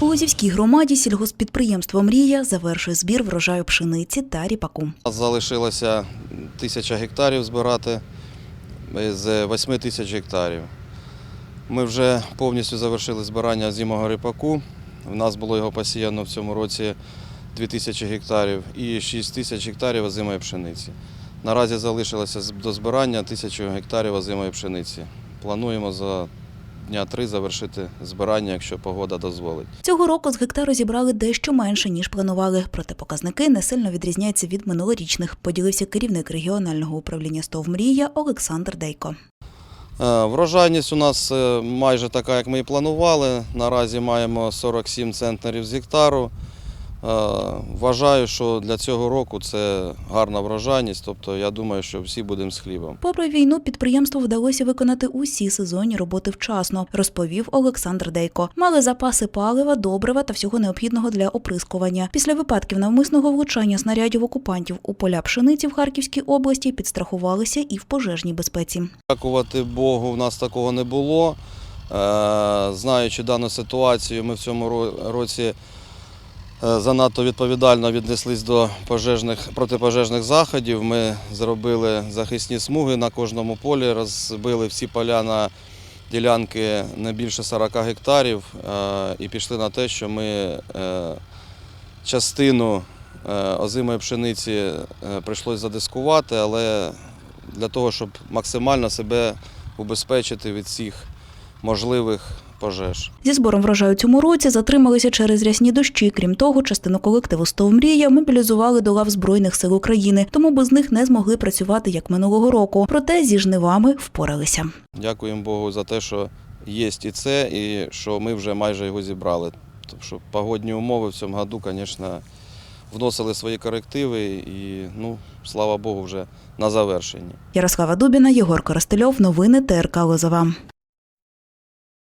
У Лозівській громаді сільгоспідприємство Мрія завершує збір врожаю пшениці та ріпаку. Залишилося тисяча гектарів збирати з 8 тисяч гектарів. Ми вже повністю завершили збирання зимового ріпаку. У нас було його посіяно в цьому році 2 тисячі гектарів і 6 тисяч гектарів озимої пшениці. Наразі залишилося до збирання тисячу гектарів озимої пшениці. Плануємо за дня три завершити збирання, якщо погода дозволить. Цього року з гектару зібрали дещо менше, ніж планували, проте показники не сильно відрізняються від минулорічних, поділився керівник регіонального управління СТОВ Мрія Олександр Дейко. Е, Врожайність у нас е, майже така, як ми і планували. Наразі маємо 47 центнерів з гектару. Е, Вважаю, що для цього року це гарна врожайність, тобто я думаю, що всі будемо з хлібом. Попри війну, підприємству вдалося виконати усі сезонні роботи вчасно, розповів Олександр Дейко. Мали запаси палива, добрива та всього необхідного для оприскування. Після випадків навмисного влучання снарядів окупантів у поля пшениці в Харківській області підстрахувалися і в пожежній безпеці. Дякувати Богу, в нас такого не було. Е, Знаючи дану ситуацію, ми в цьому році занадто відповідально віднеслись до пожежних, протипожежних заходів. Ми зробили захисні смуги на кожному полі, розбили всі поля на ділянки не більше 40 гектарів е, і пішли на те, що ми е, частину е, озимої пшениці е, прийшлось задискувати, але для того, щоб максимально себе убезпечити від всіх можливих пожеж. Зі збором врожаю цьому році затрималися через рясні дощі. Крім того, частину колективу «Стов Мрія» мобілізували до лав Збройних сил України, тому без них не змогли працювати як минулого року. Проте зі жнивами впоралися. Дякуємо Богу за те, що є і це, і що ми вже майже його зібрали. Тому що погодні умови в цьому году, звісно, вносили свої корективи і, ну, слава Богу, вже на завершенні. Ярослава Дубіна, Єгор Коростельов. Новини ТРК Лозова.